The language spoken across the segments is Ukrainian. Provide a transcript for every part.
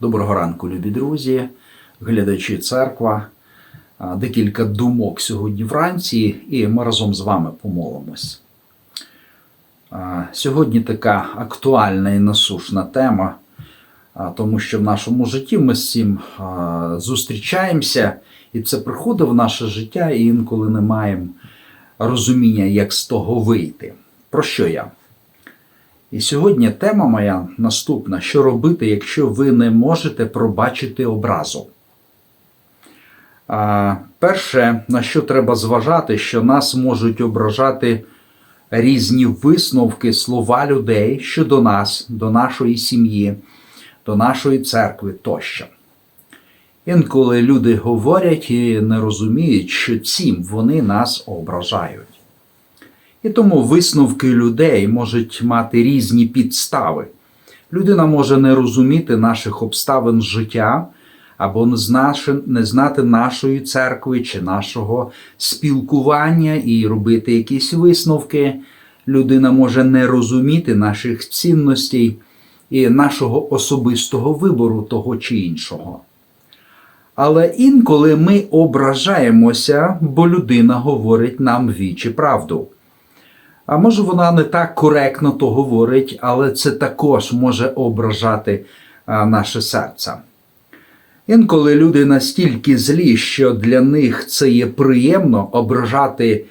Доброго ранку, любі друзі, глядачі церква. Декілька думок сьогодні вранці, і ми разом з вами помолимось. Сьогодні така актуальна і насушна тема, тому що в нашому житті ми з цим зустрічаємося, і це приходить в наше життя, і інколи не маємо розуміння, як з того вийти. Про що я? І сьогодні тема моя наступна: що робити, якщо ви не можете пробачити образу? А, Перше, на що треба зважати, що нас можуть ображати різні висновки, слова людей щодо нас, до нашої сім'ї, до нашої церкви тощо. Інколи люди говорять і не розуміють, що цим вони нас ображають. І тому висновки людей можуть мати різні підстави. Людина може не розуміти наших обставин життя або не знати, нашої церкви чи нашого спілкування і робити якісь висновки. Людина може не розуміти наших цінностей і нашого особистого вибору того чи іншого. Але інколи ми ображаємося, бо людина говорить нам вічі правду. А може вона не так коректно то говорить, але це також може ображати наше серце. Інколи люди настільки злі, що для них це є приємно ображати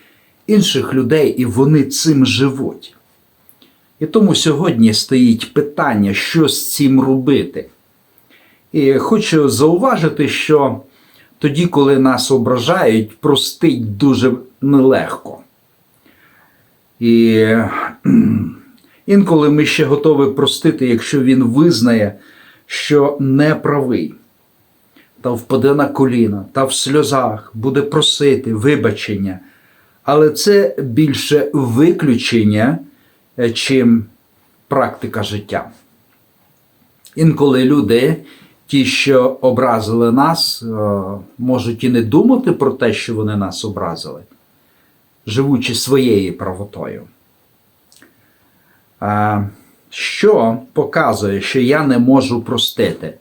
інших людей, і вони цим живуть. І тому сьогодні стоїть питання, що з цим робити. І хочу зауважити, що тоді, коли нас ображають, простить дуже нелегко. І інколи ми ще готові простити, якщо він визнає, що не правий, та впаде на коліна, та в сльозах буде просити вибачення. Але це більше виключення, е, чим практика життя. Інколи люди, ті, що образили нас, е, можуть і не думати про те, що вони нас образили живучи своєю правотою. Що показує, що я не можу простити?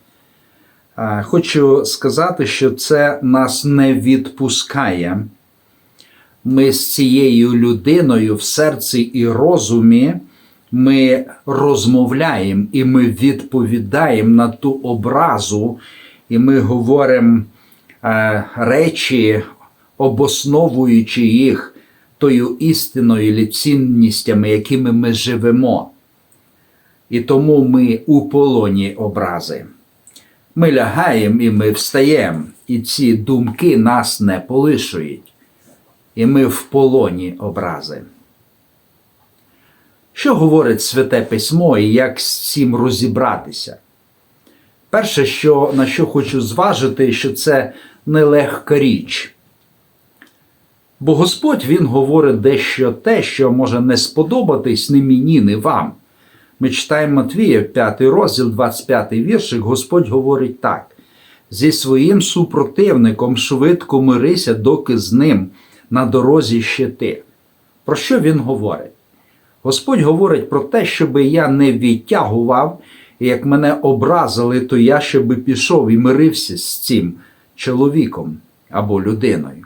Хочу сказати, що це нас не відпускає. Ми з цією людиною в серці і розумі ми розмовляємо і ми відповідаємо на ту образу, і ми говоримо е, речі, обосновуючи їх тою істиною і цінностями, якими ми живемо. І тому ми у полоні образи. Ми лягаємо і ми встаємо, і ці думки нас не полишують. І ми в полоні образи. Що говорить Святе Письмо і як з цим розібратися? Перше, що, на що хочу зважити, що це нелегка річ. Бо Господь Він говорить дещо те, що може не сподобатись ні мені, ні вам. Ми читаємо Матвія, 5 розділ, 25 віршик, Господь говорить так: зі своїм супротивником швидко мирися, доки з ним на дорозі ще ти. Про що він говорить? Господь говорить про те, щоб я не відтягував, і як мене образили, то я щоби пішов і мирився з цим чоловіком або людиною.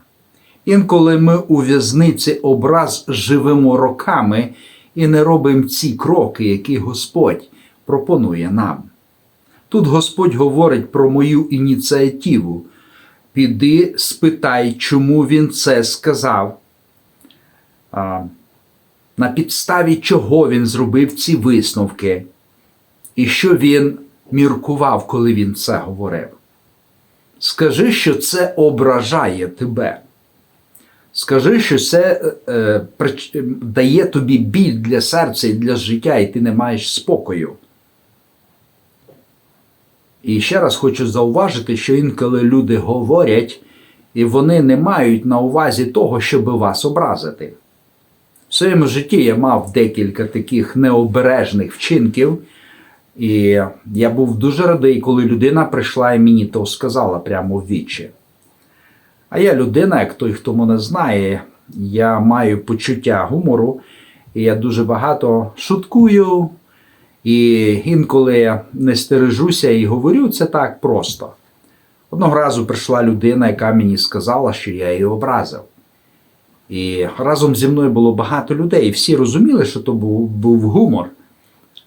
Інколи ми у в'язниці образ живемо роками і не робимо ці кроки, які Господь пропонує нам. Тут Господь говорить про мою ініціативу. Піди, спитай, чому він це сказав, а, на підставі чого він зробив ці висновки, і що він міркував, коли він це говорив. Скажи, що це ображає тебе. Скажи, що це е, е, дає тобі біль для серця і для життя, і ти не маєш спокою. І ще раз хочу зауважити, що інколи люди говорять, і вони не мають на увазі того, щоб вас образити. В своєму житті я мав декілька таких необережних вчинків, і я був дуже радий, коли людина прийшла і мені то сказала прямо в вічі. А я людина, як той, хто мене знає, я маю почуття гумору, і я дуже багато шуткую І інколи я не стережуся і говорю це так просто. Одного разу прийшла людина, яка мені сказала, що я її образив. І разом зі мною було багато людей, і всі розуміли, що то був, був гумор.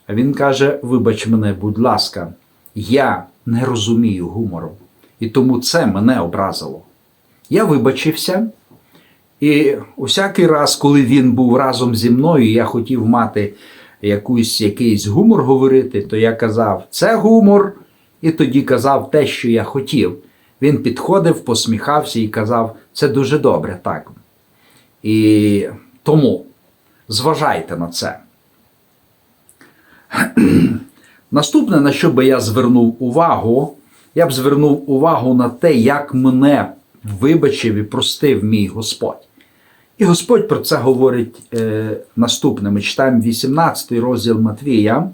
А він каже: Вибач мене, будь ласка, я не розумію гумору. І тому це мене образило. Я вибачився, і усякий раз, коли він був разом зі мною, я хотів мати якусь, якийсь гумор говорити, то я казав, це гумор, і тоді казав те, що я хотів. Він підходив, посміхався і казав, це дуже добре, так. І тому зважайте на це. Наступне, на що би я звернув увагу, я б звернув увагу на те, як мене вибачив і простив мій Господь. І Господь про це говорить е, наступне. Ми читаємо 18 розділ Матвія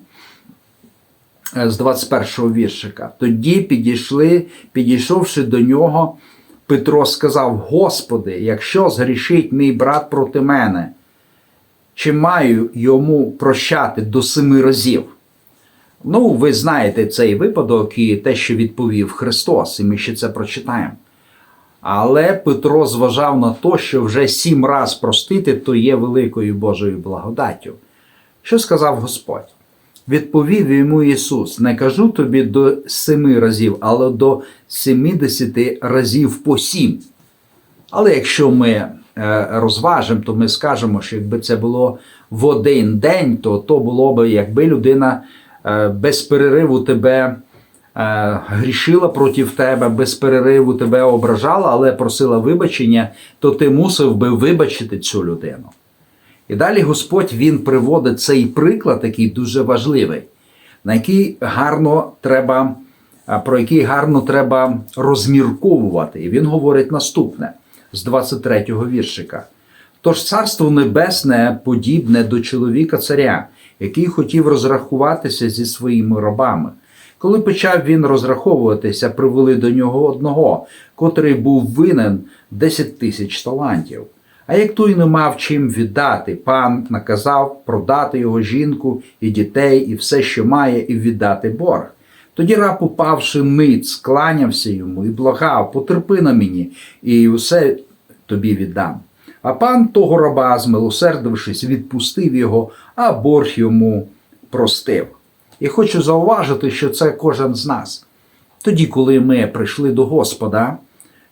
е, з 21 віршика. Тоді підійшли, підійшовши до нього, Петро сказав: Господи, якщо згрішить мій брат проти мене, чи маю йому прощати до семи разів? Ну, ви знаєте цей випадок і те, що відповів Христос, і ми ще це прочитаємо. Але Петро зважав на те, що вже сім раз простити, то є великою Божою благодаттю. Що сказав Господь? Відповів йому Ісус: Не кажу тобі до семи разів, але до сімдесяти разів по сім. Але якщо ми е, розважимо, то ми скажемо, що якби це було в один день, то то було б, якби людина е, без перериву тебе грішила проти тебе, без перериву тебе ображала, але просила вибачення, то ти мусив би вибачити цю людину. І далі Господь Він приводить цей приклад, який дуже важливий, на який гарно треба, про який гарно треба розмірковувати. І він говорить наступне з 23-го віршика. Тож царство небесне подібне до чоловіка царя, який хотів розрахуватися зі своїми рабами. Коли почав він розраховуватися, привели до нього одного, котрий був винен 10 тисяч талантів. А як той не мав чим віддати, пан наказав продати його жінку і дітей, і все, що має, і віддати борг. Тоді раб, упавши ниць, кланявся йому і благав, потерпи на мені, і усе тобі віддам. А пан того раба, змилосердившись, відпустив його, а борг йому простив. І хочу зауважити, що це кожен з нас. Тоді, коли ми прийшли до Господа,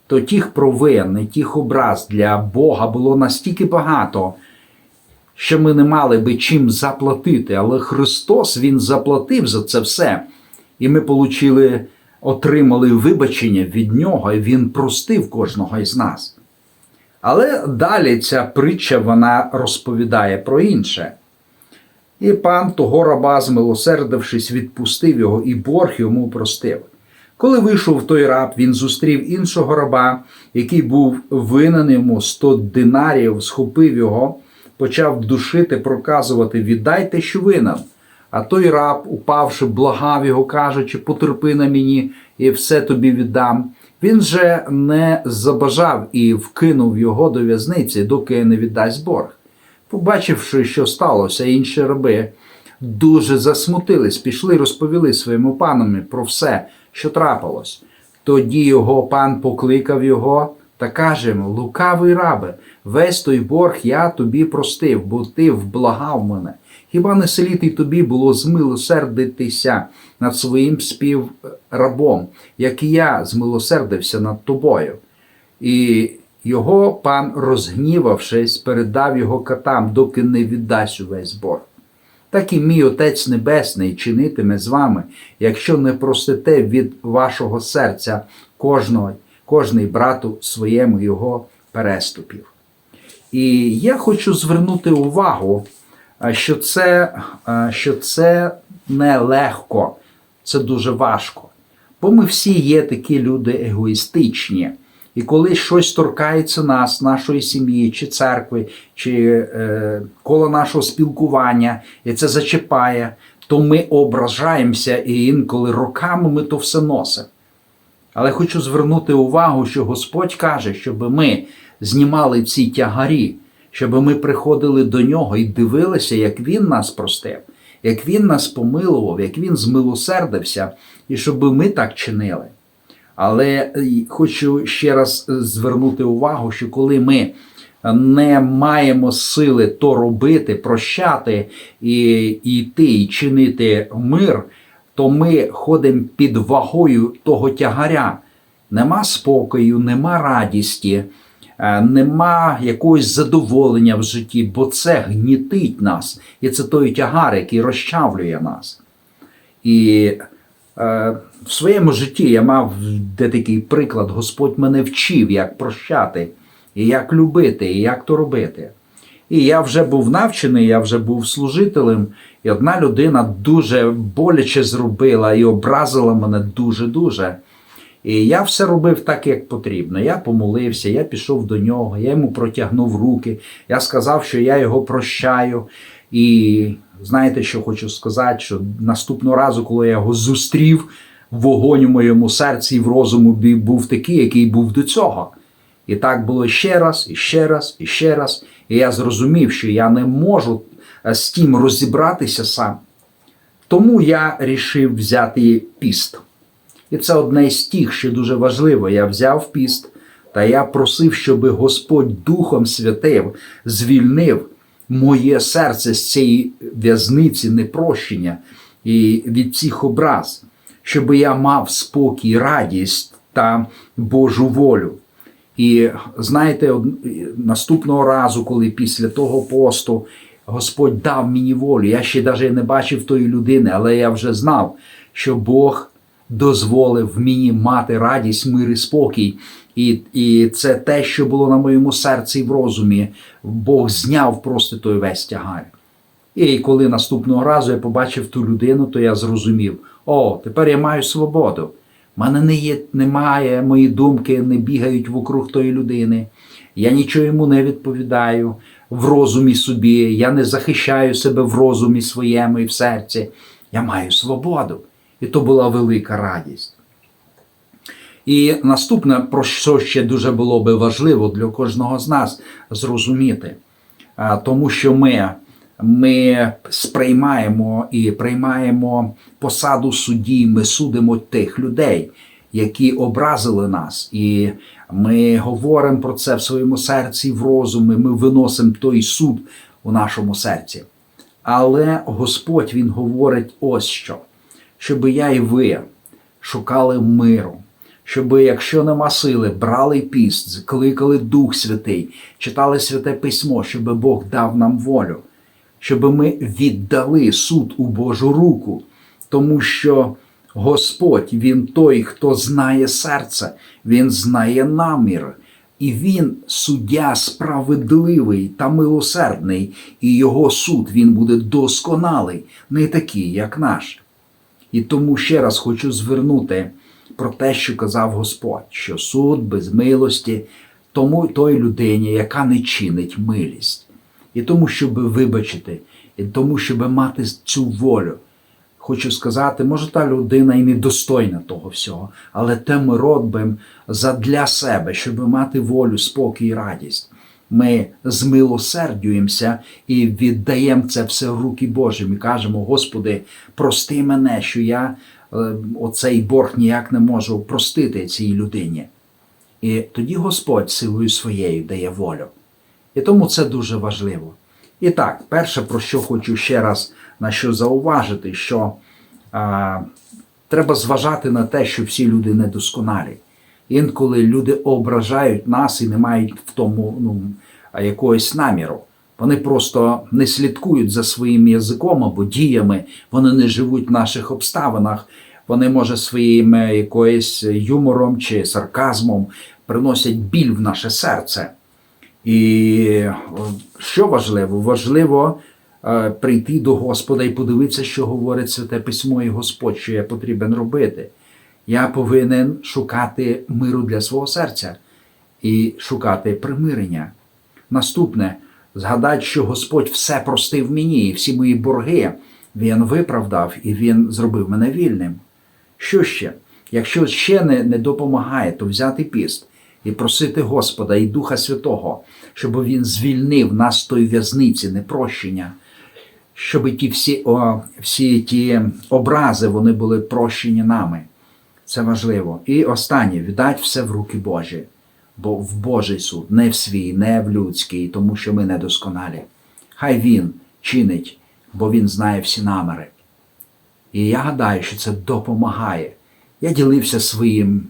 то тих провин і тих образ для Бога було настільки багато, що ми не мали би чим заплатити. Але Христос Він заплатив за це все. І ми получили, отримали вибачення від Нього, і Він простив кожного із нас. Але далі ця притча вона розповідає про інше. І пан того раба, змилосердившись, відпустив його, і борг йому простив. Коли вийшов той раб, він зустрів іншого раба, який був винен йому 100 динарів, схопив його, почав душити, проказувати віддайте, що винен. А той раб, упавши, благав його, кажучи, потерпи на мені, і все тобі віддам. Він же не забажав і вкинув його до в'язниці, доки не віддасть борг. Побачивши, що сталося, інші раби дуже засмутились, пішли розповіли своєму панові про все, що трапилось. Тоді його пан покликав його та каже йому: Лукавий рабе, весь той борг я тобі простив, бо ти вблагав мене. Хіба не слід тобі було змилосердитися над своїм співрабом, як і я змилосердився над тобою? І його пан, розгнівавшись, передав його катам, доки не віддасть увесь борг. Так і мій Отець Небесний чинитиме з вами, якщо не простите від вашого серця кожного, кожний брату своєму його переступів. І я хочу звернути увагу, що це, що це нелегко, це дуже важко. Бо ми всі є такі люди егоїстичні. І коли щось торкається нас, нашої сім'ї, чи церкви, чи е, коло нашого спілкування, і це зачіпає, то ми ображаємося і інколи роками ми то все носимо. Але хочу звернути увагу, що Господь каже, щоб ми знімали ці тягарі, щоб ми приходили до нього і дивилися, як Він нас простив. як Він нас помилував, як Він змилосердився, і щоб ми так чинили. Але е, хочу ще раз е, звернути увагу, що коли ми не маємо сили то робити, прощати і йти і чинити мир, то ми ходимо під вагою того тягаря. Нема спокою, нема радісті, е, нема якогось задоволення в житті, бо це гнітить нас. І це той тягар, який розчавлює нас. І в своєму житті я мав де такий приклад, Господь мене вчив, як прощати, і як любити, і як то робити. І я вже був навчений, я вже був служителем, і одна людина дуже боляче зробила і образила мене дуже-дуже. І я все робив так, як потрібно. Я помолився, я пішов до нього, я йому протягнув руки, я сказав, що я його прощаю. І знаєте, що хочу сказати? Що наступного разу, коли я його зустрів, вогонь у моєму серці і в розуму був такий, який був до цього. І так було ще раз, і ще раз, і ще раз. І я зрозумів, що я не можу з тим розібратися сам. Тому я рішив взяти піст. І це одне з тих, що дуже важливо. Я взяв піст, та я просив, щоб Господь Духом Святим звільнив моє серце з цієї в'язниці непрощення і від цих образ, щоб я мав спокій, радість та Божу волю. І знаєте, наступного разу, коли після того посту Господь дав мені волю, я ще навіть не бачив тої людини, але я вже знав, що Бог дозволив мені мати радість, мир і спокій. І і це те, що було на моєму серці і в розумі. Бог зняв просто той весь тягар. І коли наступного разу я побачив ту людину, то я зрозумів: о, тепер я маю свободу. У мене не є, немає, мої думки не бігають вокруг тої людини. Я нічого йому не відповідаю в розумі собі, я не захищаю себе в розумі своєму і в серці. Я маю свободу. І то була велика радість. І наступне, про що ще дуже було би важливо для кожного з нас зрозуміти, тому що ми ми сприймаємо і приймаємо посаду судді, ми судимо тих людей, які образили нас. І ми говоримо про це в своєму серці, в розумі, ми виносимо той суд у нашому серці. Але Господь Він говорить ось що щоб я і ви шукали миру, щоб, якщо нема сили, брали піст, кликали Дух Святий, читали Святе Письмо, щоб Бог дав нам волю, щоб ми віддали суд у Божу руку, тому що Господь, Він той, хто знає серце, Він знає намір. І він суддя справедливий та милосердний, і його суд він буде досконалий, не такий, як наш. І тому ще раз хочу звернути про те, що казав Господь, що суд без милості тому той людині, яка не чинить милість. І тому, щоб вибачити, і тому, щоб мати цю волю. Хочу сказати, може та людина і не достойна того всього, але те ми робимо задля себе, щоб мати волю, спокій і радість ми змилосердюємося і віддаємо це все в руки Божі. Ми кажемо, Господи, прости мене, що я е, оцей борг ніяк не можу простити цій людині. І тоді Господь силою своєю дає волю. І тому це дуже важливо. І так, перше, про що хочу ще раз на що зауважити, що а, треба зважати на те, що всі люди недосконалі. Інколи люди ображають нас і не мають в тому ну, якогось наміру. Вони просто не слідкують за своїм язиком або діями, вони не живуть в наших обставинах. Вони, може, своїм е, якоюсь юмором чи сарказмом приносять біль в наше серце. І що важливо? Важливо е, прийти до Господа і подивитися, що говорить Святе Письмо і Господь, що я потрібен робити. Я повинен шукати миру для свого серця і шукати примирення. Наступне згадати, що Господь все простив мені, і всі мої борги Він виправдав і Він зробив мене вільним. Що ще? Якщо ще не, не допомагає, то взяти піст і просити Господа і Духа Святого, щоб Він звільнив нас з тої в'язниці, непрощення, щоб ті всі, о, всі ті образи вони були прощені нами. Це важливо. І останнє віддать все в руки Божі, бо в Божий суд, не в свій, не в людський, тому що ми недосконалі. Хай Він чинить, бо Він знає всі наміри. І я гадаю, що це допомагає. Я ділився своїм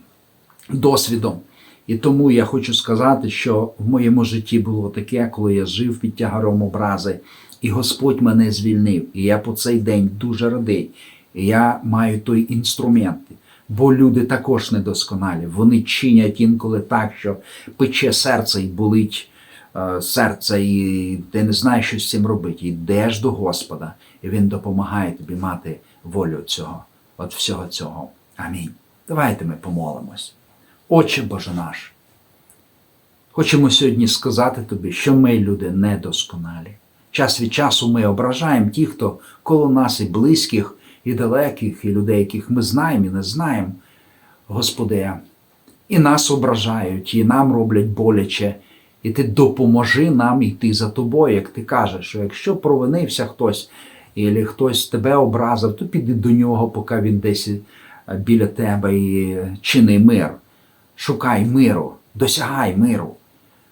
досвідом. І тому я хочу сказати, що в моєму житті було таке, коли я жив під тягаром образи, і Господь мене звільнив. І я по цей день дуже радий. І я маю той інструмент. Бо люди також недосконалі. Вони чинять інколи так, що пече серце і болить е, серце, і ти не знаєш, що з цим робити. Йдеш до Господа, і Він допомагає тобі мати волю цього, от всього цього. Амінь. Давайте ми помолимось. Отче Боже наш, хочемо сьогодні сказати тобі, що ми люди недосконалі. Час від часу ми ображаємо ті, хто коло нас і близьких, і далеких, і людей, яких ми знаємо і не знаємо, Господи, і нас ображають, і нам роблять боляче, і ти допоможи нам йти за тобою, як ти кажеш, що якщо провинився хтось, і хтось тебе образив, то піди до нього, поки він десь е, біля тебе і чини мир. Шукай миру, досягай миру.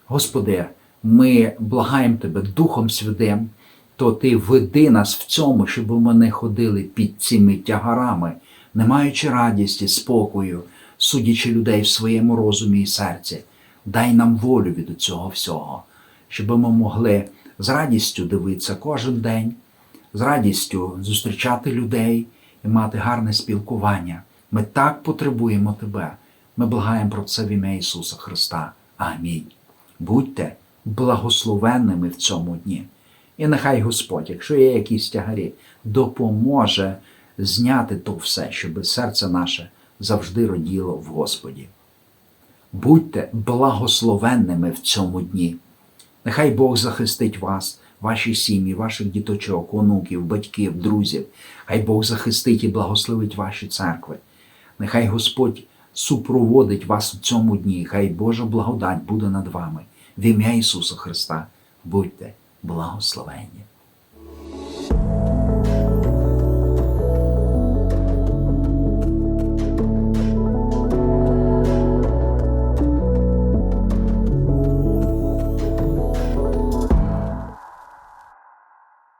Господи, ми благаємо Тебе Духом Святим, то Ти веди нас в цьому, щоб ми не ходили під цими тягарами, не маючи радісті, спокою, судячи людей в своєму розумі і серці. Дай нам волю від цього всього, щоб ми могли з радістю дивитися кожен день, з радістю зустрічати людей і мати гарне спілкування. Ми так потребуємо Тебе. Ми благаємо про це в ім'я Ісуса Христа. Амінь. Будьте благословенними в цьому дні. І нехай Господь, якщо є якісь тягарі, допоможе зняти то все, щоб серце наше завжди роділо в Господі. Будьте благословенними в цьому дні. Нехай Бог захистить вас, ваші сім'ї, ваших діточок, онуків, батьків, друзів. Хай Бог захистить і благословить ваші церкви. Нехай Господь супроводить вас у цьому дні. Хай Божа благодать буде над вами. В ім'я Ісуса Христа. Будьте благословенні.